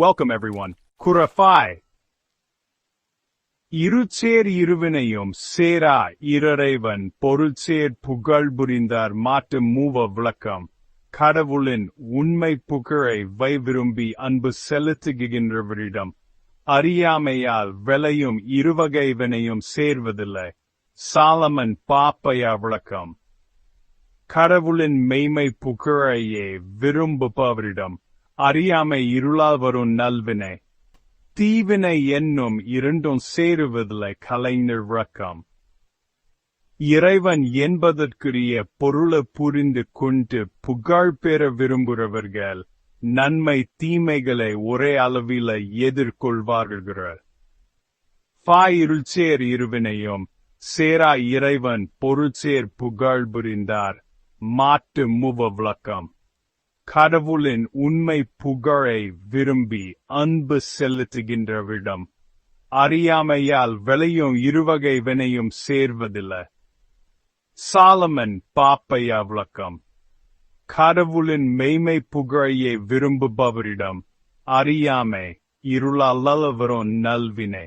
Welcome everyone. Kurafai. இருச்சேர் இருவினையும் சேரா இரறைவன் பொருள்சேர் புகழ் புரிந்தார் மாட்டு மூவ விளக்கம். கடவுளின் உண்மை புகழை வை விரும்பி அன்பு செலுத்துகின்றவரிடம். அறியாமையால் விளையும் இருவகை வினையும் சேர்வதில்லை. சாலமன் பாப்பையா விளக்கம். கடவுளின் மெய்மை புகழையே விரும்புபவரிடம். அறியாமை இருளால் வரும் நல்வினை. தீவினை என்னும் இரண்டும் சேருவதில்லை கலைஞர் இறைவன் என்பதற்குரிய பொருளை புரிந்து கொண்டு புகழ் பெற விரும்புகிறவர்கள் நன்மை தீமைகளை ஒரே அளவில் எதிர்கொள்வார்கள். பாய் இருவினையும் சேரா இறைவன் பொருள்சேர் புகழ் புரிந்தார். மாட்டு முவ விளக்கம். கடவுளின் உண்மை புகழை விரும்பி அன்பு செலுத்துகின்றவிடம் அறியாமையால் விளையும் இருவகை வினையும் சேர்வதில்லை. சாலமன் பாப்பையா விளக்கம். கடவுளின் மெய்மை புகழையை விரும்புபவரிடம் அறியாமை இருளால் வரும் நல்வினை.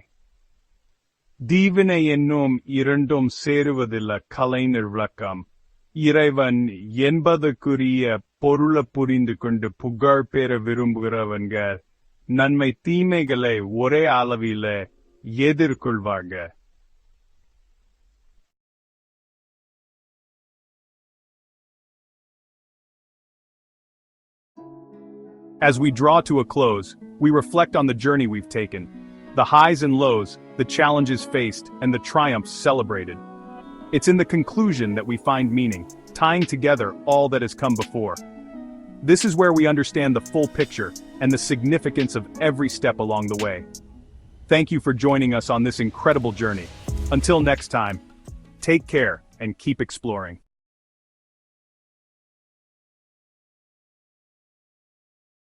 தீவினை என்னும் இரண்டும் சேருவதில்லை கலைஞர் விளக்கம். இறைவன் என்பதற்குரிய பொருளை புரிந்து கொண்டு புகழ் பெற விரும்புகிறவங்க நன்மை தீமைகளை ஒரே அளவில எதிர்கொள்வாங்க As we draw to a close, we reflect on the journey we've taken. The highs and lows, the challenges faced, and the triumphs celebrated. It's in the conclusion that we find meaning, tying together all that has come before. This is where we understand the full picture and the significance of every step along the way. Thank you for joining us on this incredible journey. Until next time, take care and keep exploring.